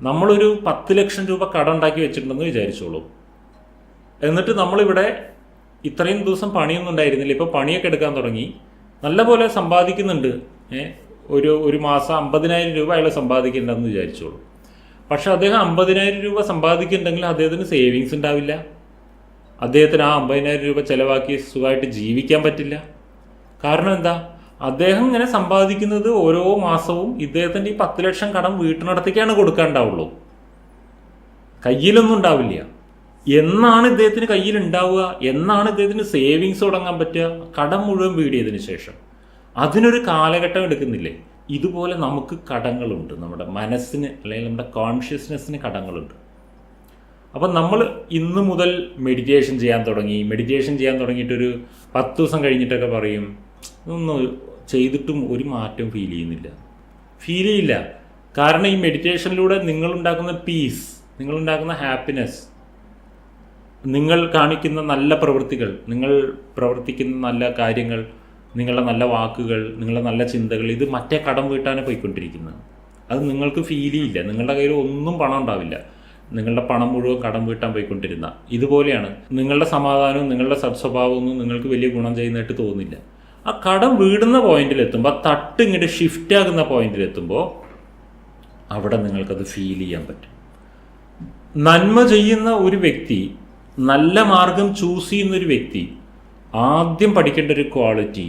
നമ്മളൊരു പത്ത് ലക്ഷം രൂപ കട ഉണ്ടാക്കി വെച്ചിട്ടുണ്ടെന്ന് വിചാരിച്ചോളൂ. എന്നിട്ട് നമ്മളിവിടെ ഇത്രയും ദിവസം പണിയൊന്നും ഉണ്ടായിരുന്നില്ല. ഇപ്പോൾ പണിയൊക്കെ എടുക്കാൻ തുടങ്ങി. നല്ലപോലെ സമ്പാദിക്കുന്നുണ്ട്. ഒരു ഒരു മാസം അമ്പതിനായിരം രൂപ അയാൾ സമ്പാദിക്കുന്നുണ്ടെന്ന് വിചാരിച്ചോളൂ. പക്ഷെ അദ്ദേഹം അമ്പതിനായിരം രൂപ സമ്പാദിക്കുന്നുണ്ടെങ്കിൽ അദ്ദേഹത്തിന് സേവിങ്സ് ഉണ്ടാവില്ല. അദ്ദേഹത്തിന് ആ അമ്പതിനായിരം രൂപ ചിലവാക്കി സുഖമായിട്ട് ജീവിക്കാൻ പറ്റില്ല. കാരണം എന്താ? അദ്ദേഹം ഇങ്ങനെ സമ്പാദിക്കുന്നത് ഓരോ മാസവും ഇദ്ദേഹത്തിന്റെ ഈ പത്ത് ലക്ഷം കടം വീട്ടിനടത്തേക്കാണ് കൊടുക്കാനുണ്ടാവുള്ളൂ. കയ്യിലൊന്നും ഉണ്ടാവില്ല. എന്നാണ് ഇദ്ദേഹത്തിന് കയ്യിൽ ഉണ്ടാവുക എന്നാണ് ഇദ്ദേഹത്തിന് സേവിങ്സ് തുടങ്ങാൻ പറ്റുക? കടം മുഴുവൻ വീടിയതിനു ശേഷം. അതിനൊരു കാലഘട്ടം എടുക്കുന്നില്ലേ? ഇതുപോലെ നമുക്ക് കടങ്ങളുണ്ട്. നമ്മുടെ മനസ്സിന് അല്ലെങ്കിൽ നമ്മുടെ കോൺഷ്യസ്നെസ്സിന് കടങ്ങളുണ്ട്. അപ്പം നമ്മൾ ഇന്ന് മുതൽ മെഡിറ്റേഷൻ ചെയ്യാൻ തുടങ്ങി. മെഡിറ്റേഷൻ ചെയ്യാൻ തുടങ്ങിയിട്ടൊരു പത്ത് ദിവസം കഴിഞ്ഞിട്ടൊക്കെ പറയും. ഇതൊന്നും ചെയ്തിട്ടും ഒരു മാറ്റം ഫീൽ ചെയ്യുന്നില്ല. ഫീൽ ചെയ്യില്ല. കാരണം ഈ മെഡിറ്റേഷനിലൂടെ നിങ്ങളുണ്ടാക്കുന്ന പീസ് നിങ്ങളുണ്ടാക്കുന്ന ഹാപ്പിനെസ് നിങ്ങൾ കാണിക്കുന്ന നല്ല പ്രവൃത്തികൾ നിങ്ങൾ പ്രവർത്തിക്കുന്ന നല്ല കാര്യങ്ങൾ നിങ്ങളുടെ നല്ല വാക്കുകൾ നിങ്ങളുടെ നല്ല ചിന്തകൾ ഇത് മറ്റേ കടം വീട്ടാണ് പോയിക്കൊണ്ടിരിക്കുന്നത്. അത് നിങ്ങൾക്ക് ഫീൽ ചെയ്യില്ല. നിങ്ങളുടെ കയ്യിൽ ഒന്നും പണം ഉണ്ടാവില്ല. നിങ്ങളുടെ പണം മുഴുവൻ കടം വീട്ടാൻ പോയിക്കൊണ്ടിരുന്ന. ഇതുപോലെയാണ്. നിങ്ങളുടെ സമാധാനവും നിങ്ങളുടെ സത്സ്വഭാവവും നിങ്ങൾക്ക് വലിയ ഗുണം ചെയ്യുന്നതായിട്ട് തോന്നില്ല ആ കടം വീടുന്ന പോയിന്റിലെത്തുമ്പോൾ ആ തട്ട് ഇങ്ങോട്ട് ഷിഫ്റ്റ് ആകുന്ന പോയിന്റിലെത്തുമ്പോൾ അവിടെ നിങ്ങൾക്കത് ഫീൽ ചെയ്യാൻ പറ്റും. നന്മ ചെയ്യുന്ന ഒരു വ്യക്തി നല്ല മാർഗം ചൂസ് ചെയ്യുന്ന ഒരു വ്യക്തി ആദ്യം പഠിക്കേണ്ട ഒരു ക്വാളിറ്റി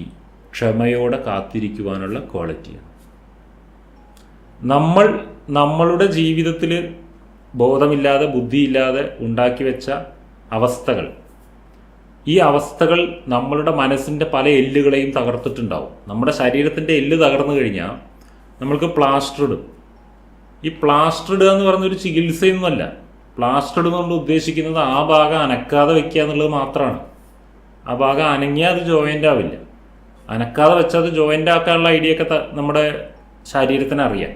ക്ഷമയോടെ കാത്തിരിക്കുവാനുള്ള ക്വാളിറ്റിയാണ് നമ്മൾ നമ്മളുടെ ജീവിതത്തിൽ ബോധമില്ലാതെ ബുദ്ധിയില്ലാതെ ഉണ്ടാക്കി വെച്ച അവസ്ഥകൾ ഈ അവസ്ഥകൾ നമ്മളുടെ മനസ്സിന്റെ പല എല്ലുകളെയും തകർത്തിട്ടുണ്ടാവും. നമ്മുടെ ശരീരത്തിന്റെ എല്ല് തകർന്നു കഴിഞ്ഞാൽ നമ്മൾക്ക് പ്ലാസ്റ്ററിടും ഈ പ്ലാസ്റ്ററിടുക എന്ന് പറഞ്ഞൊരു ചികിത്സയൊന്നുമല്ല. പ്ലാസ്റ്റർ ഇടുന്നതുകൊണ്ട് ഉദ്ദേശിക്കുന്നത് ആ ഭാഗം അനക്കാതെ വെക്കുക എന്നുള്ളത് മാത്രമാണ്. ആ ഭാഗം അനങ്ങിയാൽ അത് ജോയിന്റ് ആവില്ല. അനക്കാതെ വെച്ചാൽ അത് ജോയിന്റ് ആക്കാനുള്ള ഐഡിയ ഒക്കെ നമ്മുടെ ശരീരത്തിന് അറിയാം.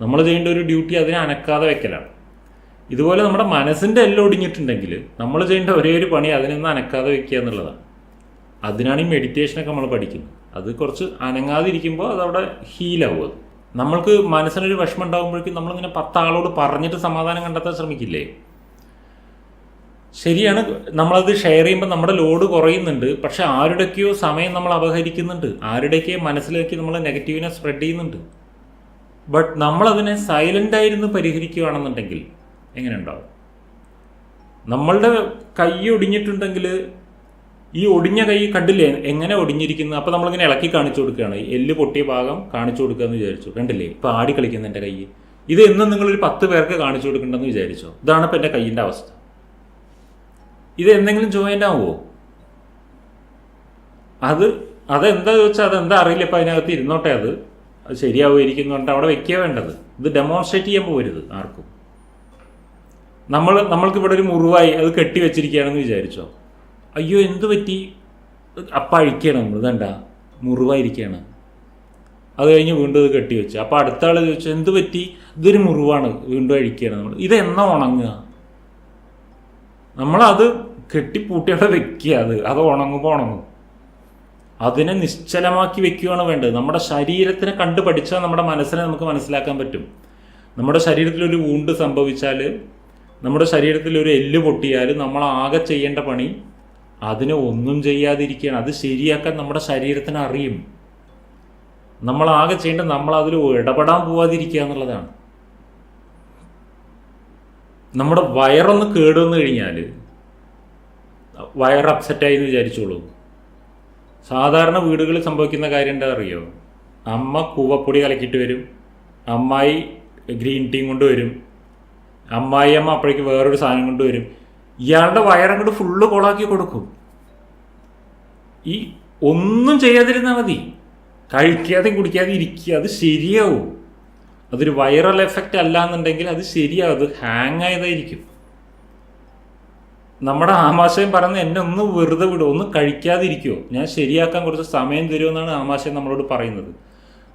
നമ്മൾ ചെയ്യേണ്ട ഒരു ഡ്യൂട്ടി അതിനെ അനക്കാതെ വെക്കലാണ്. ഇതുപോലെ നമ്മുടെ മനസ്സിന്റെ എല്ലാം ഒടിഞ്ഞിട്ടുണ്ടെങ്കിൽ നമ്മൾ ചെയ്യേണ്ട ഒരേ ഒരു പണി അതിനൊന്നും അനക്കാതെ വെക്കുക എന്നുള്ളതാണ്. അതിനാണ് ഈ മെഡിറ്റേഷനൊക്കെ നമ്മൾ പഠിക്കുന്നത്. അത് കുറച്ച് അനങ്ങാതിരിക്കുമ്പോൾ അതവിടെ ഹീലാവും അത്. നമ്മൾക്ക് മനസ്സിനൊരു വിഷമം ഉണ്ടാകുമ്പോഴേക്കും നമ്മളിങ്ങനെ പത്താളോട് പറഞ്ഞിട്ട് സമാധാനം കണ്ടെത്താൻ ശ്രമിക്കില്ലേ? ശരിയാണ്. നമ്മളത് ഷെയർ ചെയ്യുമ്പോൾ നമ്മുടെ ലോഡ് കുറയുന്നുണ്ട്. പക്ഷെ ആരുടെയൊക്കെയോ സമയം നമ്മൾ അപഹരിക്കുന്നുണ്ട്. ആരുടെയൊക്കെയോ മനസ്സിലേക്ക് നമ്മൾ നെഗറ്റീവിനെ സ്പ്രെഡ് ചെയ്യുന്നുണ്ട്. ബട്ട് നമ്മളതിനെ സൈലന്റായിരുന്നു പരിഹരിക്കുകയാണെന്നുണ്ടെങ്കിൽ എങ്ങനെ ഉണ്ടാവും നമ്മളുടെ കൈ ഒടിഞ്ഞിട്ടുണ്ടെങ്കിൽ ഈ ഒടിഞ്ഞ കൈ കണ്ടില്ലേ? എങ്ങനെ ഒടിഞ്ഞിരിക്കുന്നു? അപ്പോൾ നമ്മളിങ്ങനെ ഇളക്കി കാണിച്ചു കൊടുക്കുകയാണ്. എല്ല് പൊട്ടിയ ഭാഗം കാണിച്ചു കൊടുക്കുക എന്ന് വിചാരിച്ചു. കണ്ടില്ലേ? ഇപ്പോൾ ആടി കളിക്കുന്ന എന്റെ കൈ. ഇത് എന്നും നിങ്ങളൊരു പത്ത് പേർക്ക് കാണിച്ചു കൊടുക്കണ്ടെന്ന് വിചാരിച്ചോ? ഇതാണ് ഇപ്പോൾ എന്റെ കൈയിന്റെ അവസ്ഥ. ഇത് എന്തെങ്കിലും ജോയിന്റ് ആവുമോ അത് അതെന്താ ചോദിച്ചാൽ അതെന്താ അറിയില്ല. ഇപ്പം അതിനകത്ത് ഇരുന്നോട്ടെ അത്. അത് ശരിയാവുമായിരിക്കും എന്ന് പറഞ്ഞിട്ട് അവിടെ വെക്കുക വേണ്ടത്. ഇത് ഡെമോൺസ്ട്രേറ്റ് ചെയ്യാൻ പോരുത് ആർക്കും. നമ്മൾ നമ്മൾക്ക് ഇവിടെ ഒരു മുറിവായി അത് കെട്ടി വെച്ചിരിക്കുകയാണെന്ന് വിചാരിച്ചോ? അയ്യോ എന്ത് പറ്റി? അപ്പം അഴിക്കുകയാണ് നമ്മൾ ഇതണ്ട. മുറിവായിരിക്കുകയാണ് അത് കഴിഞ്ഞ് വീണ്ടും അത് കെട്ടി വെച്ചു. അപ്പോൾ അടുത്ത ആൾ ചോദിച്ചു എന്ത് പറ്റി? ഇതൊരു മുറിവാണ്. വീണ്ടും അഴിക്കുകയാണ് നമ്മൾ ഇത് എന്നാ ഉണങ്ങുക? നമ്മളത് കെട്ടിപ്പൂട്ടി അവിടെ വെക്കുക അത്. അത് ഉണങ്ങുമ്പോൾ ഉണങ്ങും. അതിനെ നിശ്ചലമാക്കി വെക്കുകയാണ് വേണ്ടത്. നമ്മുടെ ശരീരത്തിനെ കണ്ടു പഠിച്ചാൽ നമ്മുടെ മനസ്സിനെ നമുക്ക് മനസ്സിലാക്കാൻ പറ്റും. നമ്മുടെ ശരീരത്തിലൊരു വൂണ്ട് സംഭവിച്ചാൽ നമ്മുടെ ശരീരത്തിൽ ഒരു എല്ല് പൊട്ടിയാൽ നമ്മൾ ആകെ ചെയ്യേണ്ട പണി അതിനെ ഒന്നും ചെയ്യാതിരിക്കുകയാണ്. അത് ശരിയാക്കാൻ നമ്മുടെ ശരീരത്തിന് അറിയും. നമ്മൾ ആകെ ചെയ്യേണ്ട നമ്മൾ അതിൽ ഇടപെടാൻ പോവാതിരിക്കുക എന്നുള്ളതാണ്. നമ്മുടെ വയറൊന്ന് കേടുവന്നു കഴിഞ്ഞാൽ വയർ അപ്സെറ്റായി എന്ന് വിചാരിച്ചോളൂ. സാധാരണ വീടുകളിൽ സംഭവിക്കുന്ന കാര്യം എന്താ അറിയോ? അമ്മ കൂവപ്പൊടി കലക്കിയിട്ട് വരും. അമ്മായി ഗ്രീൻ ടീ കൊണ്ടുവരും അമ്മായി അമ്മ അപ്പോഴേക്ക് വേറൊരു സാധനം കൊണ്ടുവരും. ഇയാളുടെ വയറങ്ങോട്ട് ഫുള്ള് കോളാക്കി കൊടുക്കും. ഈ ഒന്നും ചെയ്യാതിരുന്നാൽ മതി. കഴിക്കാതെ കുടിക്കാതെ ഇരിക്കുക അത് ശരിയാവും. അതൊരു വൈറൽ എഫക്റ്റ് അല്ല എന്നുണ്ടെങ്കിൽ അത് ശരിയാവും അത് ഹാങ് ആയതായിരിക്കും. നമ്മുടെ ആമാശയം പറയുന്നത് എന്നെ ഒന്ന് വെറുതെ വിടുമോ ഒന്ന് കഴിക്കാതിരിക്കുമോ ഞാൻ ശരിയാക്കാൻ കുറച്ച് സമയം തരുമെന്നാണ് ആമാശയം നമ്മളോട് പറയുന്നത്.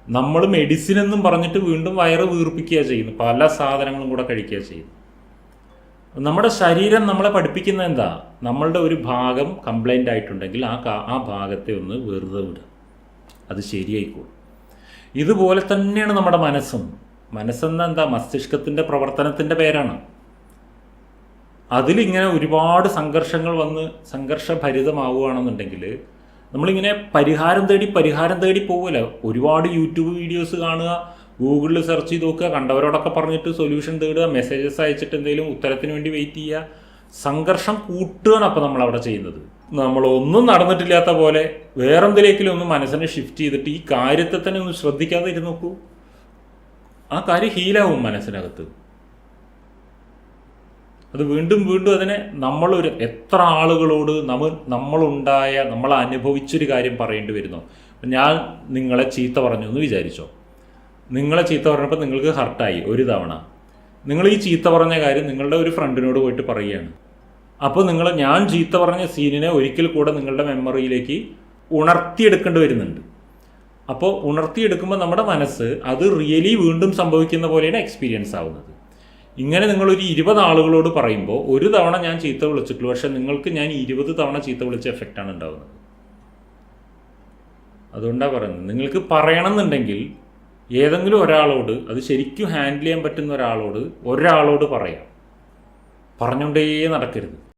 നമ്മൾ മെഡിസിൻ എന്നും പറഞ്ഞിട്ട് വീണ്ടും വയറ് വീർപ്പിക്കുക ചെയ്യുന്നു പല സാധനങ്ങളും കൂടെ കഴിക്കുക ചെയ്യുന്നു നമ്മുടെ ശരീരം നമ്മളെ പഠിപ്പിക്കുന്നത് എന്താ? നമ്മളുടെ ഒരു ഭാഗം കംപ്ലൈന്റ് ആയിട്ടുണ്ടെങ്കിൽ ആ ആ ഭാഗത്തെ ഒന്ന് വെറുതെ വിടുക. അത് ശരിയായിക്കോളും. ഇതുപോലെ തന്നെയാണ് നമ്മുടെ മനസ്സും. മനസ്സെന്ന എന്താ? മസ്തിഷ്കത്തിന്റെ പ്രവർത്തനത്തിന്റെ പേരാണ്. അതിലിങ്ങനെ ഒരുപാട് സംഘർഷങ്ങൾ വന്ന് സംഘർഷഭരിതമാവുകയാണെന്നുണ്ടെങ്കിൽ നമ്മളിങ്ങനെ പരിഹാരം തേടി പരിഹാരം തേടി പോകില്ല ഒരുപാട് യൂട്യൂബ് വീഡിയോസ് കാണുക ഗൂഗിളിൽ സെർച്ച് ചെയ്ത് നോക്കുക കണ്ടവരോടൊക്കെ പറഞ്ഞിട്ട് സൊല്യൂഷൻ തേടുക മെസ്സേജസ് അയച്ചിട്ട് എന്തെങ്കിലും ഉത്തരത്തിന് വേണ്ടി വെയിറ്റ് ചെയ്യുക. സംഘർഷം കൂട്ടുകയാണ് അപ്പോൾ നമ്മൾ അവിടെ ചെയ്യുന്നത്. നമ്മൾ ഒന്നും നടന്നിട്ടില്ലാത്ത പോലെ വേറെന്തിലേക്കിലും ഒന്ന് മനസ്സിനെ ഷിഫ്റ്റ് ചെയ്തിട്ട് ഈ കാര്യത്തെ തന്നെ ഒന്ന് ശ്രദ്ധിക്കാതെ ഇരുന്ന് നോക്കൂ. ആ കാര്യം ഹീലാവും മനസ്സിനകത്ത്. അത് വീണ്ടും വീണ്ടും അതിനെ നമ്മളൊരു എത്ര ആളുകളോട് നമ്മൾ നമ്മളുണ്ടായ നമ്മൾ അനുഭവിച്ചൊരു കാര്യം പറയേണ്ടി വരുന്നു. ഞാൻ നിങ്ങളെ ചീത്ത പറഞ്ഞു എന്ന് വിചാരിച്ചോ? നിങ്ങളെ ചീത്ത പറഞ്ഞപ്പോൾ നിങ്ങൾക്ക് ഹർട്ടായി ഒരു തവണ. നിങ്ങൾ ഈ ചീത്ത പറഞ്ഞ കാര്യം നിങ്ങളുടെ ഒരു ഫ്രണ്ടിനോട് പോയിട്ട് പറയുകയാണ്. അപ്പോൾ നിങ്ങൾ ഞാൻ ചീത്ത പറഞ്ഞ സീനിനെ ഒരിക്കൽ കൂടെ നിങ്ങളുടെ മെമ്മറിയിലേക്ക് ഉണർത്തിയെടുക്കേണ്ടി വരുന്നുണ്ട്. അപ്പോൾ ഉണർത്തിയെടുക്കുമ്പോൾ നമ്മുടെ മനസ്സ് അത് റിയലി വീണ്ടും സംഭവിക്കുന്ന പോലെയാണ് എക്സ്പീരിയൻസ് ആവുന്നത്. ഇങ്ങനെ നിങ്ങളൊരു ഇരുപത് ആളുകളോട് പറയുമ്പോൾ ഒരു തവണ ഞാൻ ചീത്ത വിളിച്ചിട്ടുള്ളൂ പക്ഷെ നിങ്ങൾക്ക് ഞാൻ ഇരുപത് തവണ ചീത്ത വിളിച്ച എഫക്റ്റാണ് ഉണ്ടാവുന്നത്. അതുകൊണ്ടാണ് പറയുന്നത്. നിങ്ങൾക്ക് പറയണം എന്നുണ്ടെങ്കിൽ ഏതെങ്കിലും ഒരാളോട് അത് ശരിക്കും ഹാൻഡിൽ ചെയ്യാൻ പറ്റുന്ന ഒരാളോട് ഒരാളോട് പറയാം. പറഞ്ഞുകൊണ്ടേ നടക്കരുത്.